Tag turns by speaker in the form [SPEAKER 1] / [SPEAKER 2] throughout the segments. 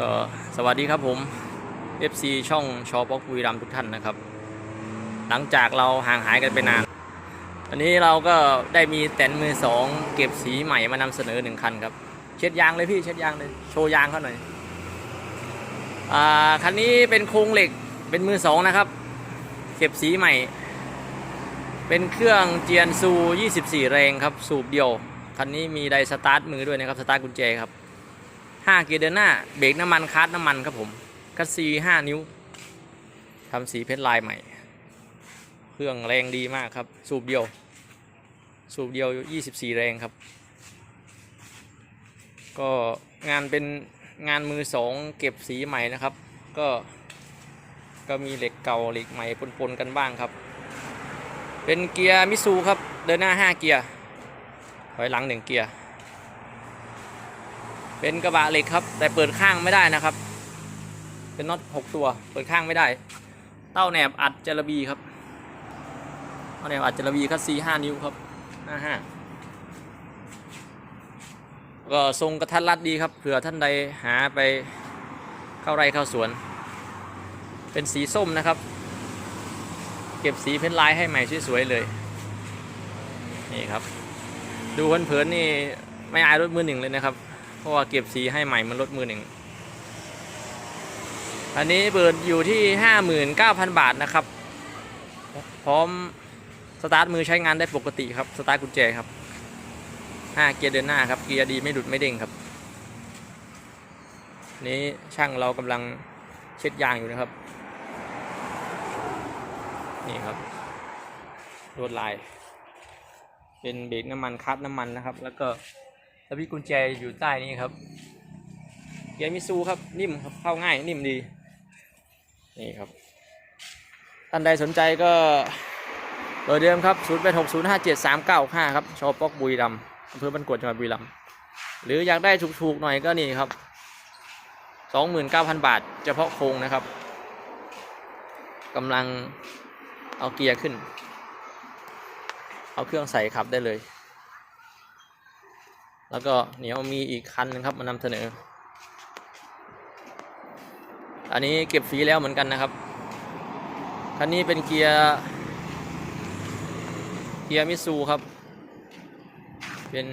[SPEAKER 1] ก็สวัสดีครับผม FC ช่องชอปอกบุรีรัมทุกท่านนะครับ หลังจากเราห่างหายกันไปนานอันนี้เราก็ได้มีแตนมือสองเก็บสีใหม่มานำเสนอหนึ่งคันครับ เช็ดยางเลยพี่เช็ดยางเลยโชว์ยางเขาหน่อยอ่าคันนี้เป็นโครงเหล็กเป็นมือสองนะครับ เก็บสีใหม่ เป็นเครื่องเจียนซู 24 แรงครับ สูบเดียว คันนี้มีไดสตาร์ทมือด้วยนะครับสตาร์ทกุญแจครับ 5เกียร์เดินหน้า เบรกน้ำมันคาร์น้ำมันครับผมคัสซี5นิ้วทำสีเพชรลายใหม่ เครื่องแรงดีมากครับ สูบเดียว สูบเดียว 24 แรงครับ ก็งานเป็นงานมือสองเก็บสีใหม่นะครับ ก็ก็มีเหล็กเก่าเหล็กใหม่ปนๆกันบ้างครับ เป็นเกียร์มิซูครับ เดินหน้า 5 เกียร์ถอยหลัง 1 เกียร์ เป็นกระบะเหล็กครับ แต่เปิดข้างไม่ได้นะครับ เป็นน็อต6ตัว เปิดข้างไม่ได้ เต้าแหนบอัดจระบีครับเต้าแหนบอัดจระบีคัสซี5นิ้วครับห้าห้าก็ทรงกระทัดรัดดีครับเผื่อท่านใดหาไปเข้าไร่เข้าสวน เป็นสีส้มนะครับ เก็บสีเพ้นท์ลายให้ใหม่สวยๆเลยนี่ครับ ดูเพลินๆนี่ไม่อายรถมือหนึ่งเลยนะครับ เพราะว่าเก็บสีให้ใหม่มันรถมือหนึ่งอันนี้เปิดอยู่ที่59,000บาทนะครับ พร้อมสตาร์ทมือใช้งานได้ปกติครับ สตาร์ทกุญแจครับ5เกียร์เดินหน้าครับ เกียร์ดีไม่ดุดไม่เด้งครับ นี้ช่างเรากำลังเช็ดยางอยู่นะครับ นี่ครับลวดลาย เป็นเบรกน้ำมันคัดน้ำมันนะครับ แล้วก็ สวิตช์กุญแจอยู่ใต้นี้ครับเกียร์มิซูครับนิ่มครับเข้าง่ายนิ่มดี นี่ครับ ท่านใดสนใจก็เบอร์เดิมครับ 0 8 6 0 5 7 3 9 5 ครับชอปอกบุรีรัมย์อำเภอบ้านกวดจังหวัดบุรีรัมย์หรืออยากได้ถูกๆหน่อยก็นี่ครับ 29,000 บาท เฉพาะโครงนะครับกำลังเอาเกียร์ขึ้น เอาเครื่องใส่ขับได้เลย แล้วก็เดี๋ยวมีอีกคันหนึงครับมานำเสนอ อันนี้เก็บสีแล้วเหมือนกันนะครับ คันนี้เป็นเกียร์เกียร์มิซูครับ เป็น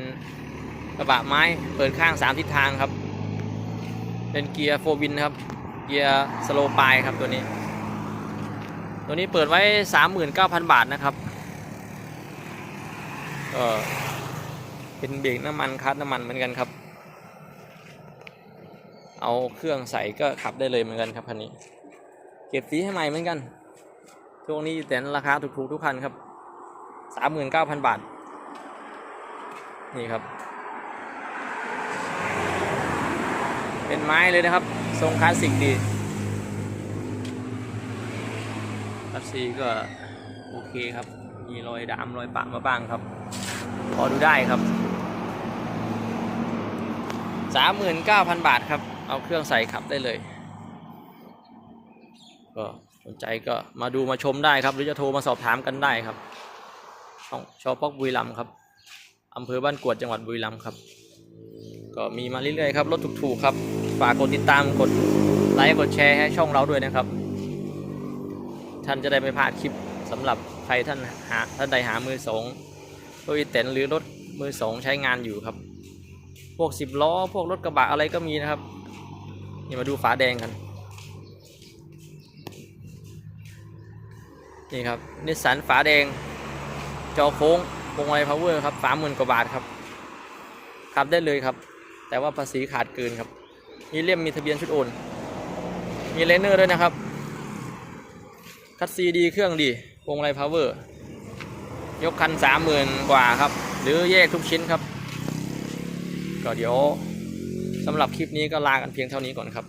[SPEAKER 1] กระบะไม้เปิดข้างสามทิศทางครับ เป็นเกียร์โฟวินครับ เกียร์สโลปายครับตัวนี้ ตัวนี้เปิดไว้ 39,000 บาทนะครับก็ เป็นเบรกน้ำมันคัดน้ำมันเหมือนกันครับ เอาเครื่องใส่ก็ขับได้เลยเหมือนกันครับคันนี้ เก็บสีให้ใหม่เหมือนกันช่วงนี้แต่ราคาถูกๆทุกคันครับ39,000บาท นี่ครับ เป็นไม้เลยนะครับ ทรงคลาสสิกดีคัสซีก็โอเคครับ มีรอยดามรอยปะมาบ้างครับ พอดูได้ครับ 39,000 บาทครับ เอาเครื่องใส่ขับได้เลย ก็สนใจก็มาดูมาชมได้ครับ หรือจะโทรมาสอบถามกันได้ครับช่องชอปอกบุรีรัมย์ครับอำเภอบ้านกวดจังหวัดบุรีรัมย์ครับ ก็มีมาเรื่อยๆครับรถถูกๆครับ ฝากกดติดตามกดไลค์กดแชร์ให้ช่องเราด้วยนะครับ ท่านจะได้ไม่พลาดคลิปสำหรับใครท่านหาท่านใดหามือสองรถอีแตนหรือรถมือสองใช้งานอยู่ครับ พวกสิบล้อ พวกรถกระบะอะไรก็มีนะครับ นี่มาดูฝาแดงกัน นี่ครับนิสสันฝาแดง จอโค้งวงไวพาวเวอร์ครับสามหมื่นกว่าบาทครับ ขับได้เลยครับ แต่ว่าภาษีขาดเกินครับ มีเล่มมีทะเบียนชุดโอน มีเลนเนอร์ด้วยนะครับ คัดซีดีเครื่องดี วงไวพาวเวอร์ ยกคันสามหมื่นกว่าครับ หรือแยกทุกชิ้นครับ ก็เดี๋ยวสำหรับคลิปนี้ก็ลากันเพียงเท่านี้ก่อนครับ